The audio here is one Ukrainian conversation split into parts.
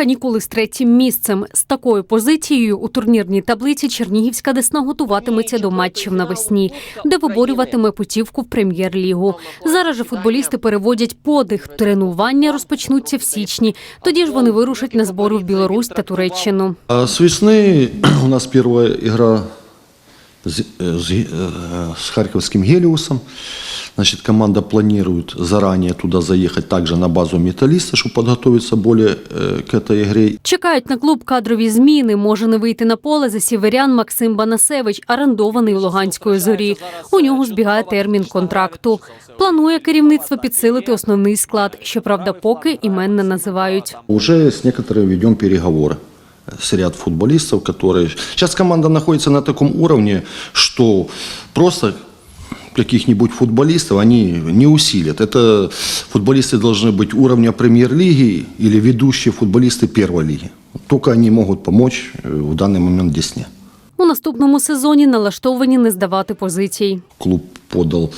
канікули з третім місцем. З такою позицією у турнірній таблиці Чернігівська Десна готуватиметься до матчів навесні, де виборюватиме путівку в прем'єр-лігу. Зараз же футболісти переводять подих. Тренування розпочнуться в січні. Тоді ж вони вирушать на збори в Білорусь та Туреччину. А с весны у нас первая игра с, э, с Ге- э, с харьковским «Гелиусом». Значит, команда планирует заранее туда заехать также на базу «Металлиста», чтобы подготовиться более э, к этой игре. Чекають на клуб кадрові зміни. Може не вийти на поле за сіверян Максим Банасевич, орендований у Луганської зорі. У нього збігає термін контракту. Планує керівництво підсилити основний склад. Щоправда, поки імен не називають. Уже с некоторыми ведем переговоры с ряд футболистов, которые... Сейчас команда находится на таком уровне, что просто каких-нибудь футболистов они не усилят. Это футболисты должны быть уровня премьер-лиги или ведущие футболисты первой лиги. Только они могут помочь э, в данный момент Десне. У наступному сезоні налаштовані не здавати позицій. Клуб подал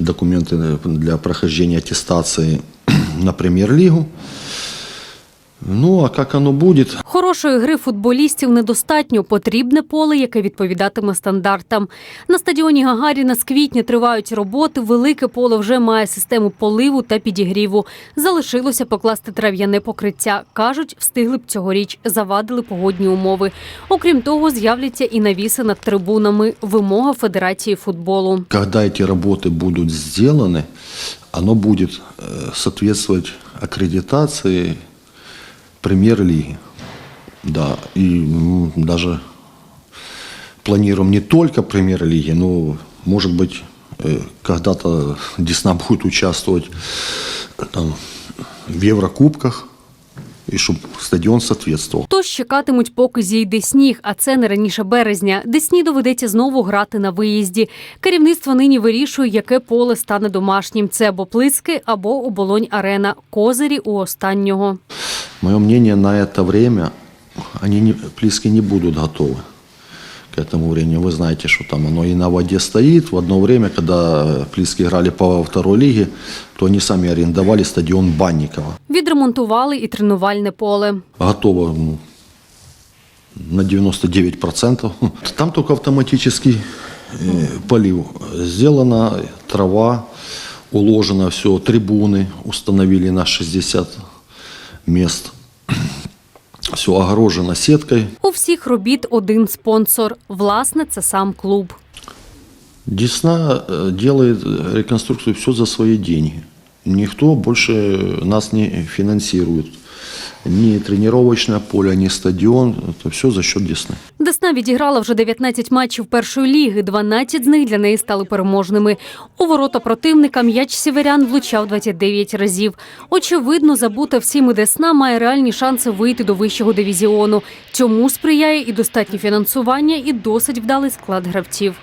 документы для прохождения аттестации на премьер-лигу. Ну, а как оно будет, Хорошої гри футболістів недостатньо. Потрібне поле, яке відповідатиме стандартам. На стадіоні Гагаріна з квітня тривають роботи. Велике поле вже має систему поливу та підігріву. Залишилося покласти трав'яне покриття. кажуть, встигли б цьогоріч, завадили погодні умови. Окрім того, з'являться і навіси над трибунами. Вимога Федерації футболу. когда эти работы будут сделаны, оно будет э, соответствовать аккредитации премьер-лиги. Да, и м, даже планируем не только премьер-лиги, но, может быть, э, когда-то Десна будет участвовать э, там, в Еврокубках, и чтобы стадион соответствовал. Тож чекатимуть, поки зійде сніг, а це не раніше березня. Десні доведеться знову грати на виїзді. Керівництво нині вирішує, яке поле стане домашнім. Це або Плицьке, або оболонь арена. Козирі у останнього. Мое мнение, на это время они не, Плиски не будут готовы к этому времени. Вы знаете, что там оно и на воде стоит. В одно время, когда Плиски играли по второй лиге, то они сами арендовали стадион Банникова. Відремонтували і тренувальне поле. Готово ну, на 99%. Там только автоматический э, полив. Сделана трава, уложено все, трибуны установили на 60 мест. Все огорожено сеткой. У всіх робіт один спонсор. Власне, це сам клуб. Десна э, делает э, реконструкцию все за свои деньги. Никто больше нас не финансирует. Ни тренировочное поле, ни стадион. Это все за счет Десны. Десна відіграла вже 19 матчів першої ліги. 12 з них для неї стали переможними. У ворота противника м'яч сіверян влучав 29 разів. Очевидно, забута всіми Десна має реальні шанси вийти до вищого дивізіону. Цьому сприяє і достатнє фінансування, і досить вдалий склад гравців.